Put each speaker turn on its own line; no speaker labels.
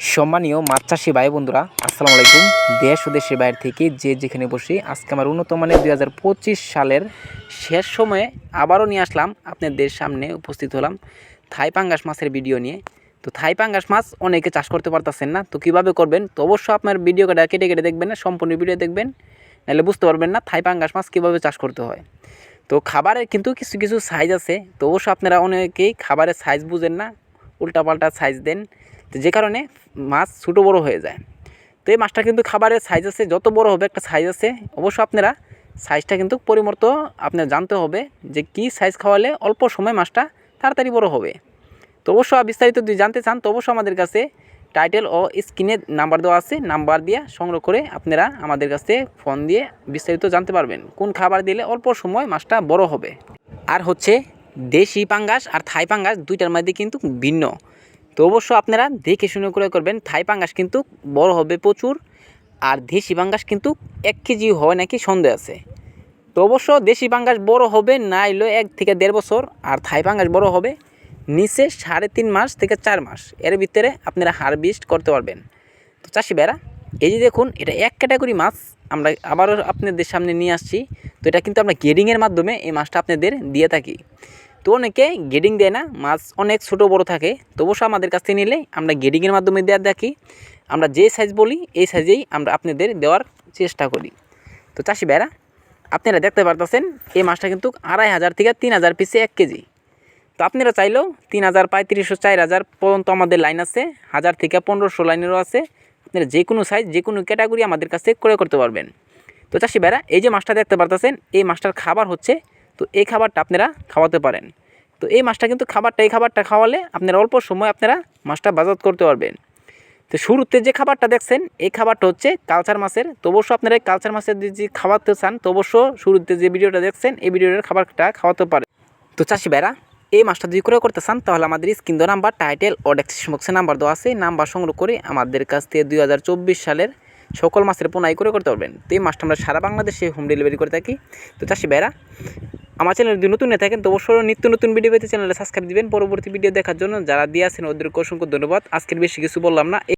সম্মানীয় মাছ চাষি ভাই বন্ধুরা, আসসালামু আলাইকুম। দেশ ও দেশের বাইরে থেকে যে যেখানে বসি, আজকে আমার উন্নত মানের দুই হাজার পঁচিশ সালের শেষ সময়ে আবারও নিয়ে আসলাম। আপনাদের সামনে উপস্থিত হলাম থাই পাঙ্গাস মাছের ভিডিও নিয়ে। তো থাই পাঙ্গাস মাছ অনেকে চাষ করতে পারতেছেন না। তো কীভাবে করবেন? তো অবশ্যই আপনার ভিডিও কাটা কেটে কেটে দেখবেন না সম্পূর্ণ ভিডিও দেখবেন। নাহলে বুঝতে পারবেন না থাই পাঙ্গাস মাছ কীভাবে চাষ করতে হয়। তো খাবারের কিন্তু কিছু কিছু সাইজ আছে। তো অবশ্য আপনারা অনেকেই খাবারের সাইজ বুঝেন না। উল্টাপাল্টা সাইজ দেন। তো যে কারণে মাছ ছোটো বড়ো হয়ে যায়। তো এই মাছটা কিন্তু খাবারের সাইজ আছে, যত বড় হবে একটা সাইজ আছে, অবশ্য আপনারা সাইজটা কিন্তু পরিমর্ত আপনার জানতে হবে যে কি সাইজ খাওয়ালে অল্প সময় মাছটা তাড়াতাড়ি বড় হবে। তো অবশ্য বিস্তারিত যদি জানতে চান, তো অবশ্যই আমাদের কাছে টাইটেল ও স্ক্রিনে নাম্বার দেওয়া আছে নাম্বার দিয়ে সংগ্রহ করে আপনারা আমাদের কাছে ফোন দিয়ে বিস্তারিত জানতে পারবেন কোন খাবার দিলে অল্প সময় মাছটা বড় হবে। আর হচ্ছে দেশি পাঙ্গাস আর থাই পাঙ্গাস দুইটার মধ্যে কিন্তু ভিন্ন। তো অবশ্য আপনারা দেখে শুনে করে করবেন, থাই পাঙ্গাস কিন্তু বড় হবে প্রচুর, আর দেশি পাঙ্গাস কিন্তু এক কেজি হয় নাকি সন্দেহ আছে। তো অবশ্য দেশি পাঙ্গাস বড় হবে না এলো এক থেকে দেড় বছর, আর থাই পাঙ্গাস বড় হবে নিচে সাড়ে তিন মাস থেকে চার মাস। এর ভিতরে আপনারা হারভেস্ট করতে পারবেন। তো চাষি বেড়া এই যে দেখুন, এটা এক ক্যাটাগরি মাছ, আমরা আবারও আপনাদের সামনে নিয়ে আসছি। তো এটা কিন্তু আমরা গেডিংয়ের মাধ্যমে এই মাছটা আপনাদের দিয়ে থাকি। তো অনেকে গেডিং দেয় না, মাছ অনেক ছোটো বড় থাকে তো অবশ্য আমাদের কাছ থেকে নিলে আমরা গেডিংয়ের মাধ্যমে দেওয়া দেখি, আমরা যে সাইজ বলি, এই সাইজেই আমরা আপনাদের দেওয়ার চেষ্টা করি। তো চাষি বেড়া আপনারা দেখতে পারতেছেন, এই মাছটা কিন্তু আড়াই হাজার থেকে তিন হাজার পিসে এক কেজি। তো আপনারা চাইলেও তিন হাজার পঁয়ত্রিশশো চার হাজার পর্যন্ত আমাদের লাইন আছে, হাজার থেকে পনেরোশো লাইনেরও আছে। আপনারা যে কোনো সাইজ যে কোনো ক্যাটাগরি আমাদের কাছে ক্রয় করতে পারবেন। তো চাষি বেড়া এই যে মাছটা দেখতে পারতেছেন, এই মাছটার খাবার হচ্ছে তো এই খাবারটা আপনারা খাওয়াতে পারেন। তো এই মাছটা কিন্তু খাবারটা, এই খাবারটা খাওয়ালে আপনারা অল্প সময় আপনারা মাছটা বাজার করতে পারবেন। তো শুরুতে যে খাবারটা দেখছেন, এই খাবারটা হচ্ছে কালচার মাছের। তো অবশ্য আপনারা এই কালচার মাছের যদি খাওয়াতে চান, তো অবশ্য শুরুতে যে ভিডিওটা দেখছেন, এই ভিডিওর খাবারটা খাওয়াতে পারেন। তো চাষি ভাইরা, এই মাছটা যদি ক্রয় করতে চান, তাহলে আমাদের স্ক্রিন নাম্বার, টাইটেল ও ডেসক্রিপশন বক্সে নাম্বার দেওয়া আছে। নাম্বার সংগ্রহ করে আমাদের কাছ থেকে দুই হাজার চব্বিশ সালের সকল মাছের পোনাই করে করতে পারবেন। তো এই মাছটা আমরা সারা বাংলাদেশে হোম ডেলিভারি করে থাকি। তো চাষি ভাইরা আমার চ্যানেল যদি নতুন না থাকেন তো অবশ্যই নিত্য নতুন ভিডিও পেতে চ্যানেলে সাবস্ক্রাইব দিবেন। পরবর্তী ভিডিও দেখার জন্য যারা দিয়ে আছেন ওদেরকে অসংখ্য ধন্যবাদ। আজকের বেশি কিছু বললাম না।